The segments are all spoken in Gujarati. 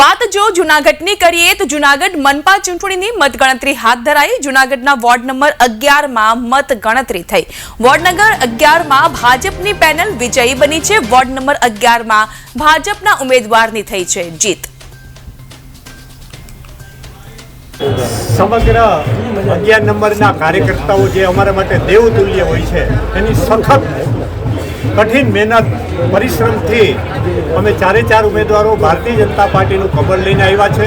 વાત જો જુનાગઢની કરીએ તો જુનાગઢ મનપા ચૂંટણીની મતગણતરી હાથ ધરાઈ. જુનાગઢના વોર્ડ નંબર અગિયારમાં મતગણતરી થઈ. વોર્ડ નંબર અગિયારમાં ભાજપની પેનલ વિજયી બની છે. વોર્ડ નંબર અગિયારમાં ભાજપના ઉમેદવારની થઈ છે જીત. સમગ્ર અગિયાર નંબરના કાર્યકર્તાઓ જે અમારા માટે દેવતુલ્ય હોય છે, એની સખત કઠિન મહેનત, પરિશ્રમથી અમે ચારે ચાર ઉમેદવારો ભારતીય જનતા પાર્ટીનું કબર લઈને આવ્યા છે.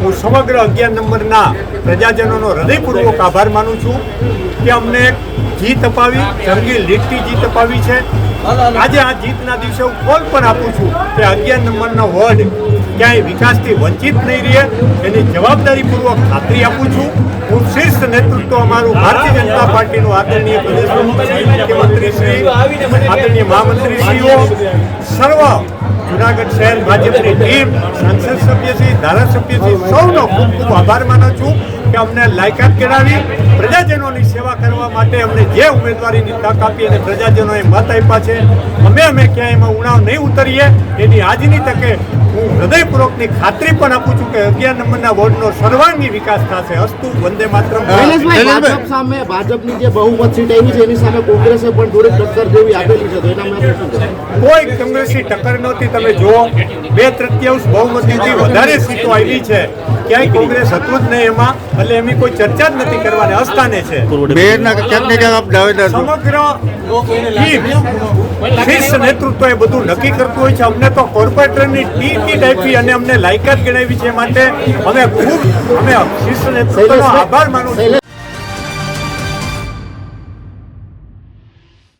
હું સમગ્ર અગિયાર નંબરના પ્રજાજનોનો હૃદયપૂર્વક આભાર માનું છું કે અમને જીત અપાવી, જંગી લીટથી જીત અપાવી છે. આજે આ જીતના દિવસે હું કોલ પણ આપું છું કે અગિયાર નંબરનો વોર્ડ ક્યાંય વિકાસથી વંચિત નહીં રહે એની જવાબદારીપૂર્વક ખાતરી આપું છું. હું શીર્ષ નેતૃત્વ અમારું ભારતીય જનતા પાર્ટીનું આદરણીય પ્રદેશ આદરણીય મહામંત્રીશ્રીઓ, સર્વ જુનાગઢ શહેર ભાજપની ટીમ, સંસદ સભ્યશ્રી ધારાસભ્યશ્રી સૌનો ખૂબ ખૂબ આભાર માનું છું કે અમને લાયકાત કરાવી પ્રજાજનોની સેવા કરવા માટે અમને જે ઉમેદવારીની તક આપી અને પ્રજાજનોએ મત આપ્યા છે, અમે અમે ક્યાંય ઉણાવ નહીં ઉતરીએ એની આજની તકે હું હૃદયપૂર્વકની ખાતરી પણ આપું છું કે અગિયાર નંબરના વોર્ડનો સર્વાંગી વિકાસ થશે. અસ્તુ વંદે માત્ર ભાજપ સામે ભાજપની જે બહુમત સીટ આવી છે એની સામે કોંગ્રેસે પણ થોડી ટક્કર જેવી આપેલી છે તો એના માટે કોઈ કોંગ્રેસની ટક્કર નહોતી. તમે જુઓ બે તૃતીયાંશ બહુમતીથી વધારે સીટો આવી છે. ક્યાંય કોંગ્રેસ હતું જ નહીં એમાં એટલે એમની કોઈ ચર્ચા જ નથી કરવાની અસ્થાને છે. મેયરના ક્યાંક ને ક્યાંક આપ દાવેદાર છો? સમગ્ર નેતૃત્વ એ બધું નક્કી કરતું હોય છે. અમને તો કોર્પોરેટરની ટિકિટ આપી અને અમને લાયકાત ગણાવી છે માટે અમે ખૂબ અમે શીર્ષ નેતૃત્વનો આભાર માનું છું.